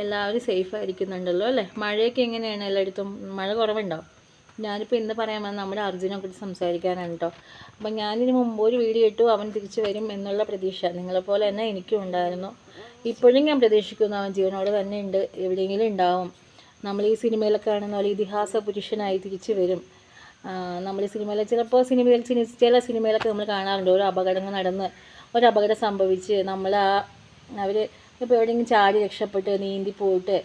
എല്ലാവരും സേഫ് ആയിരിക്കുന്നുണ്ടല്ലോ അല്ലേ? മഴയൊക്കെ എങ്ങനെയാണ് എല്ലായിടത്തും? മഴ കുറവുണ്ടോ? ഞാനിപ്പോൾ ഇന്ന് പറയാൻ വന്ന നമ്മുടെ അർജുനെ കുറിച്ച് സംസാരിക്കാനാണ് കേട്ടോ അപ്പം ഞാനിന് മുമ്പ് ഒരു വീഡിയോ ഇട്ടു അവൻ തിരിച്ചു വരും എന്നുള്ള പ്രതീക്ഷ. നിങ്ങളെപ്പോലെ തന്നെ എനിക്കും ഉണ്ടായിരുന്നു. ഇപ്പോഴും ഞാൻ പ്രതീക്ഷിക്കുന്നു അവൻ ജീവനോട് തന്നെ ഉണ്ട് എവിടെയെങ്കിലും ഉണ്ടാവും. നമ്മൾ ഈ സിനിമയിലൊക്കെ കാണുന്ന പോലെ ഇതിഹാസ പുരുഷനായി തിരിച്ചു വരും. നമ്മൾ ഈ സിനിമയിൽ ചിലപ്പോൾ സിനിമയിൽ ചില സിനിമയിലൊക്കെ നമ്മൾ കാണാറുണ്ട്. ഒരു അപകടങ്ങൾ നടന്ന് ഒരു അപകടം സംഭവിച്ച് നമ്മൾ ആ അവർ ഇപ്പോൾ എവിടെയെങ്കിലും ചാടി രക്ഷപ്പെട്ട് നീന്തി പോയിട്ട്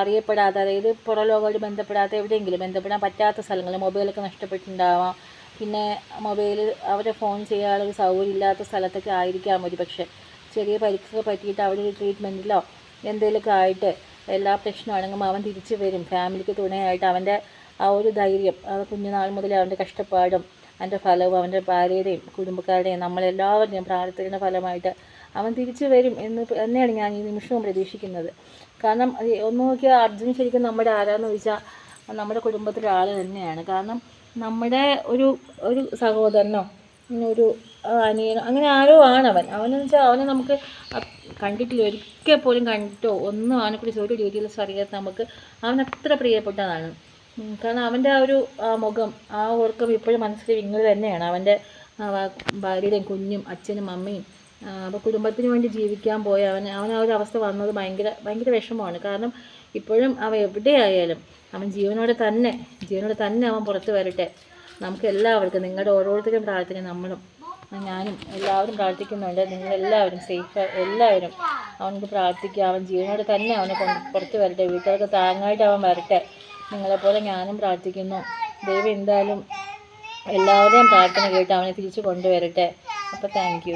അറിയപ്പെടാത്ത അതായത് പുറം ലോകമായിട്ട് ബന്ധപ്പെടാത്ത എവിടെയെങ്കിലും ബന്ധപ്പെടാൻ പറ്റാത്ത സ്ഥലങ്ങൾ മൊബൈലൊക്കെ നഷ്ടപ്പെട്ടിട്ടുണ്ടാവാം. പിന്നെ മൊബൈൽ അവരെ ഫോൺ ചെയ്യാനുള്ള സൗകര്യം ഇല്ലാത്ത സ്ഥലത്തൊക്കെ ആയിരിക്കാം ഒരു പക്ഷേ. ചെറിയ പരിക്കൊക്കെ പറ്റിയിട്ട് അവിടെ ഒരു ട്രീറ്റ്മെന്റിലോ എന്തെങ്കിലുമൊക്കെ ആയിട്ട് എല്ലാ പ്രശ്നമാണെങ്കിലും അവൻ തിരിച്ചു വരും. ഫാമിലിക്ക് തുണയായിട്ട് അവന്റെ ആ ഒരു ധൈര്യം ആ കുഞ്ഞുനാൾ മുതൽ അവന്റെ കഷ്ടപ്പാടും അതിന്റെ ഫലവും അവന്റെ ഭാര്യയുടെയും കുടുംബക്കാരുടെയും നമ്മളെല്ലാവരുടെയും പ്രാർത്ഥനയുടെ ഫലമായിട്ട് അവൻ തിരിച്ചു വരും എന്ന് തന്നെയാണ് ഞാൻ ഈ നിമിഷവും പ്രതീക്ഷിക്കുന്നത്. കാരണം ഒന്ന് നോക്കിയാൽ അർജുൻ ശരിക്കും നമ്മുടെ ആരാന്ന് ചോദിച്ചാൽ നമ്മുടെ കുടുംബത്തിലെ ആൾ തന്നെയാണ്. കാരണം നമ്മുടെ ഒരു ഒരു സഹോദരനോ ഒരു അനിയനോ അങ്ങനെ ആരോ ആണ് അവൻ അവനെന്ന് വെച്ചാൽ അവനെ നമുക്ക് കണ്ടിട്ടില്ല. ഒരിക്കൽ പോലും കണ്ടിട്ടോ ഒന്നും അവനെക്കുറിച്ച് ഒരു രീതിയിൽ അറിയാത്ത നമുക്ക് അവൻ അത്ര പ്രിയപ്പെട്ടതാണ്. കാരണം അവന്റെ ആ ഒരു മുഖം ആ ഓർക്കം ഇപ്പോഴും മനസ്സിൽ വിങ്ങൽ തന്നെയാണ്. അവന്റെ ഭാര്യയുടെയും കുഞ്ഞും അച്ഛനും അമ്മയും അപ്പോൾ കുടുംബത്തിന് വേണ്ടി ജീവിക്കാൻ പോയ അവൻ അവൻ ആ ഒരു അവസ്ഥ വന്നത് ഭയങ്കര ഭയങ്കര വിഷമമാണ്. കാരണം ഇപ്പോഴും അവൻ എവിടെയായാലും അവൻ ജീവനോടെ തന്നെ ജീവനോടെ തന്നെ അവൻ പുറത്ത് വരട്ടെ. നമുക്ക് എല്ലാവർക്കും നിങ്ങളുടെ ഓരോരുത്തരും പ്രാർത്ഥിക്കും നമ്മളും ഞാനും എല്ലാവരും പ്രാർത്ഥിക്കുന്നുണ്ട്. നിങ്ങളെല്ലാവരും സേഫ് എല്ലാവരും അവനക്ക് പ്രാർത്ഥിക്കുക. അവൻ ജീവനോടെ തന്നെ അവനെ കൊണ്ട് പുറത്ത് വരട്ടെ. വീട്ടുകാർക്ക് താങ്ങായിട്ട് അവൻ വരട്ടെ. നിങ്ങളെപ്പോലെ ഞാനും പ്രാർത്ഥിക്കുന്നു. ദൈവം എന്തായാലും എല്ലാവരുടെയും പ്രാർത്ഥന കേട്ട് അവനെ തിരിച്ചു കൊണ്ടുവരട്ടെ. അപ്പോൾ താങ്ക്